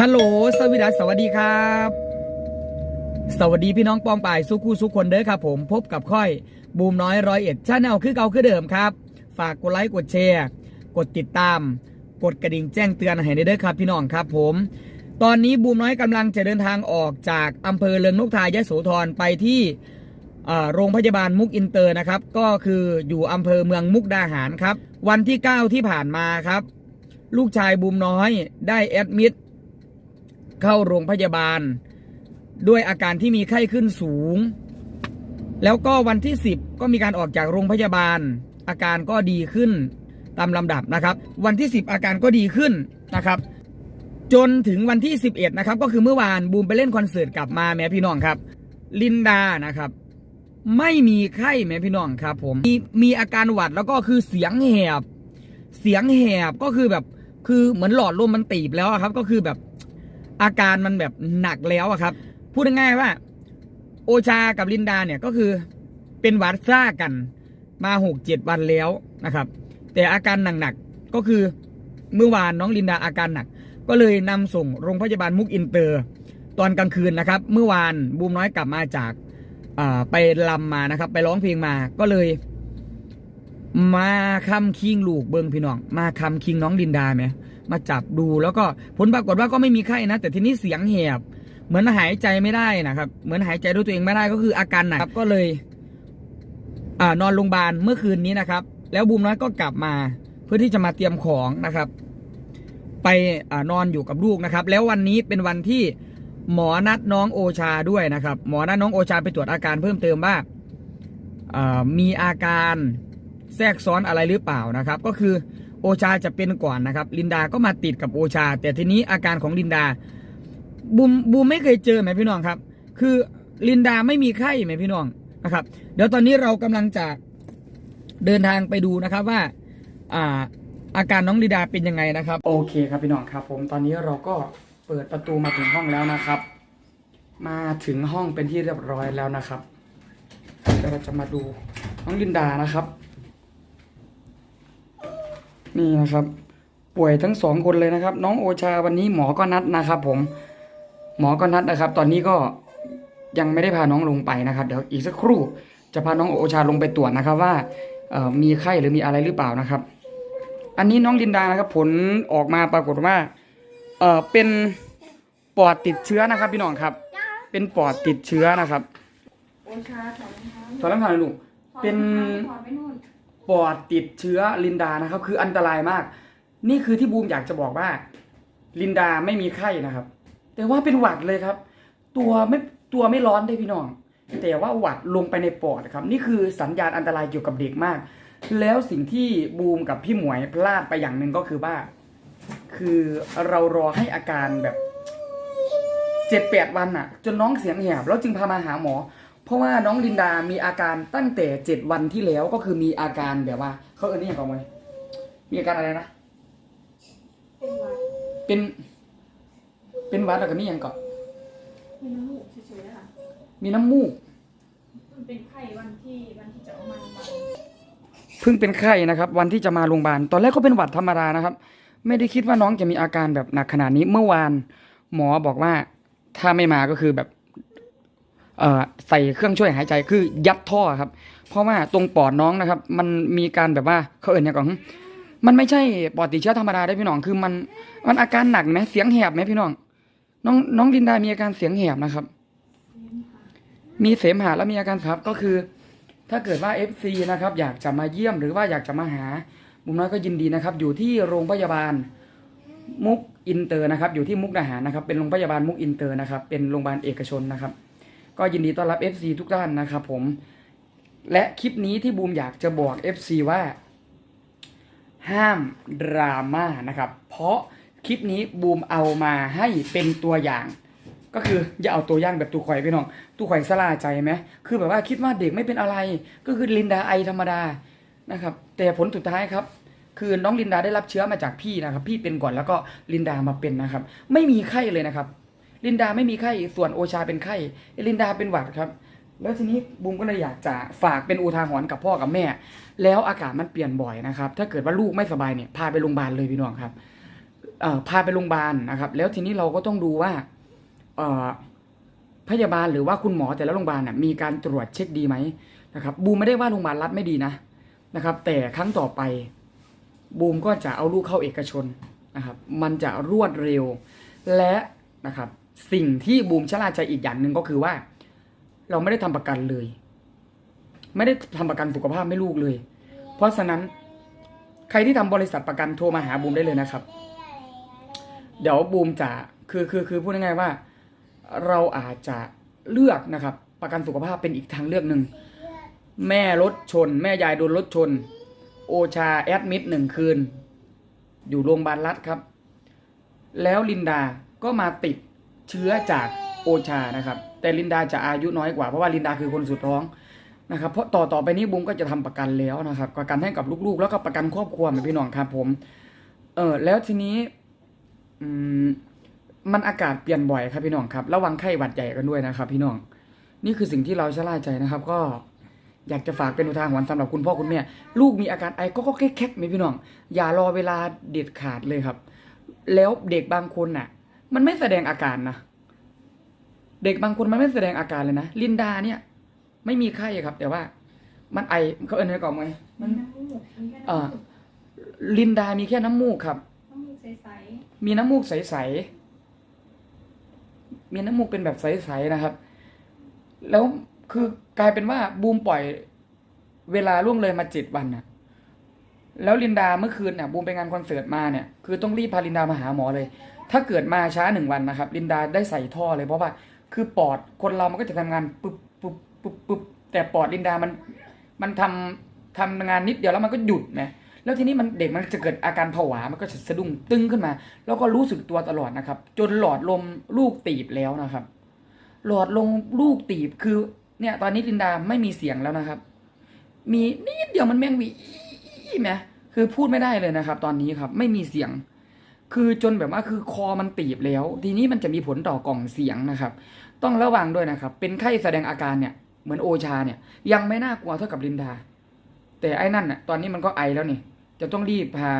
ฮัลโหลสวีดัสสวัสดีครับ สวัสดีพี่น้องปองป่ายสุกูสุกคนเด้อครับผมพบกับค่อยบูมน้อยร้อยเอ็ดชาแนลคือเก่าคือเดิมครับ ฝากกดไลค์กดแชร์กดติดตาม กดกระดิ่งแจ้งเตือนให้ได้เด้อครับพี่น้องครับผม ตอนนี้บูมน้อยกำลังจะเดินทางออกจากอำเภอเลืองนกทายะโสธรไปที่โรงพยาบาลมุกอินเตอร์นะครับ ก็คืออยู่อำเภอเมืองมุกดาหารครับ วันที่ 9 ที่ผ่านมาครับ ลูกชายบูมน้อยได้แอดมิด เข้าโรงพยาบาล ด้วยอาการที่มีไข้ขึ้นสูง แล้วก็วันที่ 10 ก็มีการออกจากโรงพยาบาล อาการก็ดีขึ้นตามลำดับนะครับ วันที่ 10 อาการก็ดีขึ้นนะครับ จนถึงวันที่ 11นะครับก็คือเมื่อวานบูมไปเล่นคอนเสิร์ตกลับมาแม่พี่น้องครับ ลินดานะครับ ไม่มีไข้แม่พี่น้องครับ ผมมีมีอาการหวัดแล้วก็คือเสียงแหบ เสียงแหบก็คือแบบคือเหมือนหลอดลมมันตีบแล้วครับ ก็คือแบบ อาการมันแบบหนักแล้วอะครับ พูดง่ายๆว่า โอชากับลินดาเนี่ยก็คือเป็นวัดซ่ากันมาหกเจ็ดวันแล้วนะครับ แต่อาการหนักๆก็คือเมื่อวานน้องลินดาอาการหนัก ก็เลยนำส่งโรงพยาบาลมุกอินเตอร์ ตอนกลางคืนนะครับ เมื่อวานบูมน้อยกลับมาจากไปลำมานะครับ ไปร้องเพลงมาก็เลย มาคำคิงลูกเบิงพี่น้อง มาคำคิงน้องลินดาไหม มาจับดูแล้วก็ผลปรากฏว่าก็ไม่มีไข้นะ แต่ทีนี้เสียงแหบ เหมือนหายใจไม่ได้นะครับ เหมือนหายใจด้วยตัวเองไม่ได้ก็คืออาการหนักก็เลยอนอนโรงพยาบาลเมื่อคืนนี้นะครับ แล้วบูมน้อยก็กลับมาเพื่อที่จะมาเตรียมของนะครับ ไปอนอนอยู่กับลูกนะครับ แล้ววันนี้เป็นวันที่หมอนัดน้องโอชาด้วยนะครับ หมอนัดน้องโอชาไปตรวจอาการเพิ่มเติมว่ามีอาการแทรกซ้อนอะไรหรือเปล่านะครับ ก็คือ โอชาจะเป็นก่อนนะครับ ลินดาก็มาติดกับโอชา แต่ทีนี้อาการของลินดาบูมบูมไม่เคยเจอไหมพี่น้องครับ คือลินดาไม่มีไข้ไหมพี่น้องนะครับ เดี๋ยวตอนนี้เรากำลังจะเดินทางไปดูนะครับว่าอ่าอาการน้องลินดาเป็นยังไงนะครับ โอเคครับพี่น้องครับ ผมตอนนี้เราก็เปิดประตูมาถึงห้องแล้วนะครับ มาถึงห้องเป็นที่เรียบร้อยแล้วนะครับเดี๋ยวเราจะมาดูน้องลินดานะครับ นี่นะครับ ป่วยทั้งสองคนเลยนะครับ น้องโอชาวันนี้หมอก็นัดนะครับ ผม หมอก็นัดนะครับ ตอนนี้ก็ยังไม่ได้พาน้องลงไปนะครับ เดี๋ยวอีกสักครู่จะพาน้องโอชาลงไปตรวจนะครับว่าเอ่อมีไข้หรือมีอะไรหรือเปล่านะครับ อันนี้น้องลินดานะครับ ผลออกมาปรากฏว่าเออเป็นปอดติดเชื้อนะครับ พี่น้องครับ เป็นปอดติดเชื้อนะครับโอชาถอดรองเท้าถอดรองเท้าหน่อยลูกเป็นถอดไปอดติดเชื้อลินดานะครับ คืออันตรายมาก นี่คือที่บูมอยากจะบอกว่า ลินดาไม่มีไข้นะครับ แต่ว่าเป็นหวัดเลยครับ ตัวไม่ตัวไม่ร้อนได้พี่น้อง แต่ว่าหวัดลงไปในปอดครับ นี่คือสัญญาณอันตรายเกี่ยวกับเด็กมาก แล้วสิ่งที่บูมกับพี่หมวยพลาดไปอย่างหนึ่งก็คือว่า คือเรารอให้อาการแบบเจ็ดแปดวันอะจนน้องเสียงแหบแล้วจึงพามาหาหมอ เพราะว่าน้องลินดามีอาการตั้งแต่เจ็ดวันที่แล้วก็คือมีอาการแบบว่าเขาเอ่ยนี่อย่างไรไหมมีอาการอะไรนะ เป็นหวัดเป็น เป็นหวัดแล้วก็มีอย่างก่อนมีน้ำมูกเฉยๆค่ะมีน้ำมูก มันเป็นไข้วันที่วันที่จะเอามาโรงพยาบาลเพิ่งเป็นไข้นะครับ วันที่จะมาโรงพยาบาลตอนแรกก็เป็นหวัดธรรมดานะครับ ไม่ได้คิดว่าน้องจะมีอาการแบบหนักขนาดนี้เมื่อวาน หมอบอกว่าถ้าไม่มาก็คือแบบเอ่อ ใส่เครื่องช่วยหายใจคือยัดท่อครับ เพราะว่าตรงปอดน้องนะครับ มันมีการแบบว่าเขาเอ่ยเนี่ยก่อนมันไม่ใช่ปอดติดเชื้อธรรมดาได้พี่น้องคือมันมันอาการหนักไหมเสียงแหบไหมพี่น้อง น้องน้องดินดามีอาการเสียงแหบนะครับ มีเสมหะแล้วมีอาการครับก็คือ ถ้าเกิดว่า FC นะครับ อยากจะมาเยี่ยมหรือว่าอยากจะมาหาบุมน้อยก็ยินดีนะครับ อยู่ที่โรงพยาบาลมุกอินเตอร์นะครับ อยู่ที่มุกดาหารนะครับ เป็นโรงพยาบาลมุกอินเตอร์นะครับ เป็นโรงพยาบาลเอกชนนะครับ ก็ยินดีต้อนรับ FC ทุกท่านนะครับผม และคลิปนี้ที่บูมอยากจะบอก FC ว่า ห้ามดราม่านะครับ เพราะคลิปนี้บูมเอามาให้เป็นตัวอย่างก็คืออย่าเอาตัวอย่างแบบตูข่อยพี่น้องตูข่อยสลาใจไหมคือแบบว่าคิดว่าเด็กไม่เป็นอะไร ก็คือลินดาไอธรรมดานะครับ แต่ผลสุดท้ายครับ คือน้องลินดาได้รับเชื้อมาจากพี่นะครับ พี่เป็นก่อนแล้วก็ลินดามาเป็นนะครับ ไม่มีไข้เลยนะครับ ลินดาไม่มีไข้ส่วนโอชาเป็นไข้ลินดาเป็นหวัดครับ แล้วทีนี้บูมก็เลยอยากจะฝากเป็นอุทาหรณ์กับพ่อกับแม่ แล้วอากาศมันเปลี่ยนบ่อยนะครับ ถ้าเกิดว่าลูกไม่สบายเนี่ยพาไปโรงพยาบาลเลยพี่น้องครับพาไปโรงพยาบาลนะครับ แล้วทีนี้เราก็ต้องดูว่าพยาบาลหรือว่าคุณหมอแต่ละโรงพยาบาลมีการตรวจเช็คดีไหมนะครับบูมไม่ได้ว่าโรงพยาบาลรัฐไม่ดีนะนะครับ แต่ครั้งต่อไปบูมก็จะเอาลูกเข้าเอกชนนะครับ มันจะรวดเร็วและนะครับ สิ่งที่บูมชะล่าใจอีกอย่างหนึ่งก็คือว่า เราไม่ได้ทำประกันเลย ไม่ได้ทำประกันสุขภาพให้ลูกเลย เพราะฉะนั้นใครที่ทำบริษัทประกันโทรมาหาบูมได้เลยนะครับ เดี๋ยวบูมจะคือคือคือพูดง่ายๆว่า เราอาจจะเลือกนะครับ ประกันสุขภาพเป็นอีกทางเลือกหนึ่งแม่รถชน แม่ยายโดนรถชน โอชาแอดมิดหนึ่งคืน อยู่โรงพยาบาลรัฐครับ แล้วลินดาก็มาติด เชื้อจากโอชานะครับ แต่ลินดาจะอายุน้อยกว่าเพราะว่าลินดาคือคนสุดท้องนะครับเพราะต่อต่อไปนี้บุ้มก็จะทำประกันแล้วนะครับ ประกันให้กับลูกๆ แล้วก็ประกันครอบครัวเหมือนพี่น้องครับผม เออแล้วทีนี้อืมมันอากาศเปลี่ยนบ่อยครับพี่น้องครับระวังไข้หวัดใหญ่กันด้วยนะครับ พี่น้อง นี่คือสิ่งที่เราชะล่าใจนะครับ ก็อยากจะฝากเป็นอุทาหรณ์สำหรับคุณพ่อคุณแม่ลูกมีอาการไอก็ก็แค่ๆไหมพี่น้อง อย่ารอเวลาเด็ดขาดเลยครับ แล้วเด็กบางคนน่ะ มันไม่แสดงอาการนะเด็กบางคนมันไม่แสดงอาการเลยนะลินดาเนี่ย ไม่มีไข้ครับ แต่ว่า มันไอเขาเอ็นไว้ก่อนไหมมันน้ำมูกมีแค่เอ่อน้ำมูกลินดามีแค่น้ำมูกครับ น้ำมูกใสมีน้ำมูกใสๆ มีน้ำมูกเป็นแบบใสๆนะครับ แล้วคือกลายเป็นว่าบูมปล่อยเวลาล่วงเลยมาเจ็ดวันน่ะ แล้วลินดาเมื่อคืนเนี่ยบูมไปงานคอนเสิร์ตมาเนี่ย คือต้องรีบพาลินดามาหาหมอเลย ถ้าเกิดมาช้าหนึ่งวันนะครับ ลินดาได้ใส่ท่อเลยเพราะว่า คือปอดคนเรามันก็จะทำงานปุ๊บปุ๊บปุ๊บปุ๊บแต่ปอดลินดามันมันทำทำงานนิดเดียวแล้วมันก็หยุดนะแล้วทีนี้มันเด็กมันจะเกิดอาการผวา มันก็จะสะดุ้งตึงขึ้นมา แล้วก็รู้สึกตัวตลอดนะครับ จนหลอดลมลูกตีบแล้วนะครับ หลอดลมลูกตีบคือเนี่ยตอนนี้ลินดาไม่มีเสียงแล้วนะครับ มีนิดเดียวมันแม่งวีอีไหมคือพูดไม่ได้เลยนะครับ ตอนนี้ครับ ไม่มีเสียง คือจนแบบว่าคือคอมันตีบแล้ว ทีนี้มันจะมีผลต่อกล่องเสียงนะครับ ต้องระวังด้วยนะครับ เป็นไข้แสดงอาการเนี่ยเหมือนโอชาเนี่ย ยังไม่น่ากลัวเท่ากับลินดา แต่ไอ้นั่นน่ะตอนนี้มันก็ไอแล้วนี่จะต้องรีบพา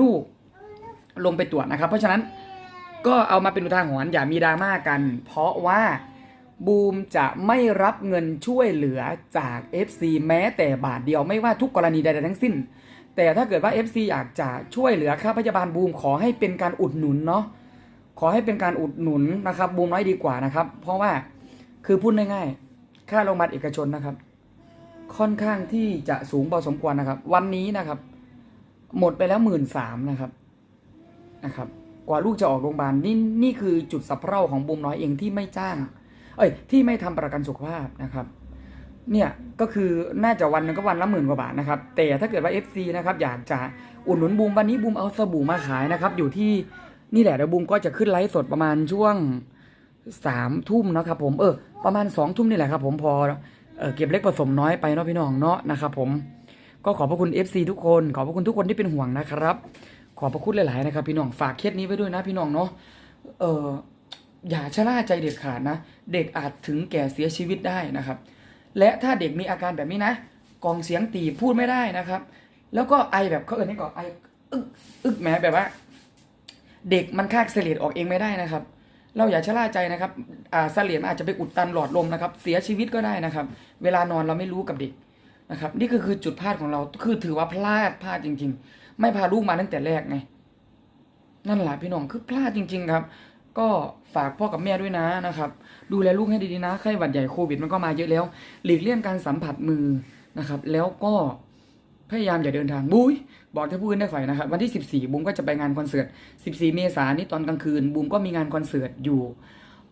ลูกลงไปตรวจนะครับ เพราะฉะนั้นก็เอามาเป็นอุทาหรณ์อย่ามีดราม่ากัน เพราะว่าบูมจะไม่รับเงินช่วยเหลือจาก FC แม้แต่บาทเดียวไม่ว่าทุกกรณีใดๆทั้งสิ้น แต่ถ้าเกิดว่า FC อยากจะช่วยเหลือค่าพยาบาลบูมขอให้เป็นการอุดหนุนเนาะขอให้เป็นการอุดหนุนนะครับ บูมน้อยดีกว่านะครับ เพราะว่าคือพูดง่ายๆค่าโรงพยาบาลเอกชนนะครับ ค่อนข้างที่จะสูงพอสมควรนะครับ วันนี้นะครับ หมดไปแล้วหมื่นสามนะครับนะครับ กว่าลูกจะออกโรงพยาบาลนี่นี่คือจุดสับเพร่าของบูมน้อยเองที่ไม่จ้าง เอ้ยที่ไม่ทำประกันสุขภาพนะครับ เนี่ยก็คือน่าจะวันหนึงก็วันละหมื่นกว่าบาทนะครับ แต่ถ้าเกิดว่า FC นะครับอยากจะอุดหนุนบูมวันนี้บูมเอาสบู่มาขายนะครับ อยู่ที่นี่แหละเดี๋ยวบูมก็จะขึ้นไลฟ์สดประมาณช่วงสามทุ่มนะครับผมเออประมาณสองทุ่มนี่แหละครับ ผมพอเออเก็บเล็กผสมน้อยไปเนาะพี่น้องเนาะนะครับผมก็ขอบพระคุณ FC ทุกคน ขอบพระคุณทุกคนที่เป็นห่วงนะครับ ขอบพระคุณหลาย ๆ นะครับ พี่น้องฝากเคสนี้ไว้ด้วยนะพี่น้องเนาะเอออย่าชะล่าใจเด็ดขาดนะ เด็กอาจถึงแก่เสียชีวิตได้นะครับ และถ้าเด็กมีอาการแบบนี้นะกองเสียงตีพูดไม่ได้นะครับ แล้วก็ไอแบบเขาเอ่ยนี่ก่อนไออึกอึกแหมแบบว่า เด็กมันคากเสลดออกเองไม่ได้นะครับ เราอย่าชะล่าใจนะครับอ่าเสลดมันอาจจะไปอุดตันหลอดลมนะครับ เสียชีวิตก็ได้นะครับ เวลานอนเราไม่รู้กับเด็กนะครับ นี่ก็คือจุดพลาดของเราคือถือว่าพลาดพลาดจริง ๆ ไม่พาลูกมาตั้งแต่แรกไงนั่นแหละพี่น้องคือพลาดจริง ๆ ครับ ก็ฝากพ่อกับแม่ด้วยนะนะครับ ดูแลลูกให้ดีๆนะไข้หวัดใหญ่โควิดมันก็มาเยอะแล้ว หลีกเลี่ยงการสัมผัสมือนะครับ แล้วก็พยายามอย่าเดินทางบุ้ยบอกถ้าพูดได้ฝ่ายนะครับ วันที่ 14บูมก็จะไปงานคอนเสิร์ต 14 เมษายนนี้ตอนกลางคืนบูมก็มีงานคอนเสิร์ตอยู่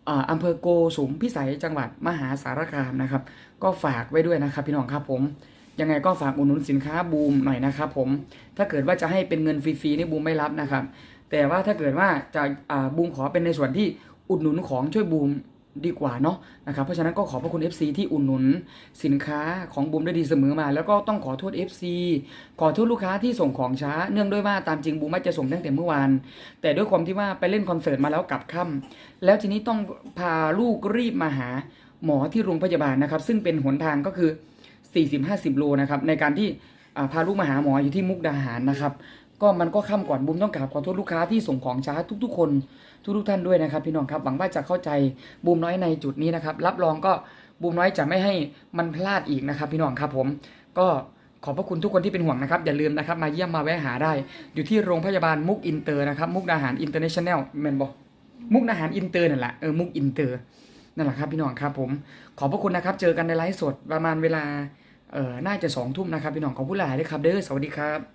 อ่าอำเภอโกสุมพิสัยจังหวัดมหาสารคามนะครับ ก็ฝากไว้ด้วยนะครับ พี่น้องครับผมยังไงก็ฝากอุดหนุนสินค้าบูมหน่อยนะครับผมถ้าเกิดว่าจะให้เป็นเงินฟรีๆนี่บูมไม่รับนะครับ แต่ว่าถ้าเกิดว่าจะาบูมขอเป็นในส่วนที่อุดหนุนของช่วยบูมดีกว่าเนาะนะครับเพราะฉะนั้นก็ขอบพระคุณ FC ที่อุดหนุน สินค้าของบูมได้ดีเสมอมา แล้วก็ต้องขอโทษ FC ขอโทษลูกค้าที่ส่งของช้า เนื่องด้วยว่าตามจริงบูมไม่จะส่งตั้งแต่เมื่อวาน แต่ด้วยความที่ว่าไปเล่นคอนเสิร์ตมาแล้วกลับค่ำแล้วทีนี้ต้องพาลูกรีบมาหาหมอที่โรงพยาบาลนะครับ ซึ่งเป็นหนทางก็คือ 40-50 โลนะครับในการที่พาลูกมาหาหมออยู่ที่มุกดาหารนะครับ ก็มันก็ค่ำก่อนบุมต้องกราบขอโทษลูกค้าที่ส่งของช้าทุกๆ คนทุกๆท่านด้วยนะครับ พี่น้องครับหวังว่าจะเข้าใจบูมน้อยในจุดนี้นะครับรับรองก็บูมน้อยจะไม่ให้มันพลาดอีกนะครับ พี่น้องครับผมก็ขอบพระคุณทุกคนที่เป็นห่วงนะครับ อย่าลืมนะครับมาเยี่ยมมาแวะหาได้ อยู่ที่โรงพยาบาลมุกอินเตอร์นะครับมุกดาหารอินเตอร์เนชั่นแนลแมนบอมุกดาหารอินเตอร์นั่นแหละเออมุกอินเตอร์นั่นแหละครับพี่น้องครับผมขอบพระคุณนะครับ เจอกันในไลฟ์สดประมาณเวลาเออน่าจะสองทุ่มนะครับพี่น้องขอบคุณหลายเลยครับเด้อสวัสดีครับ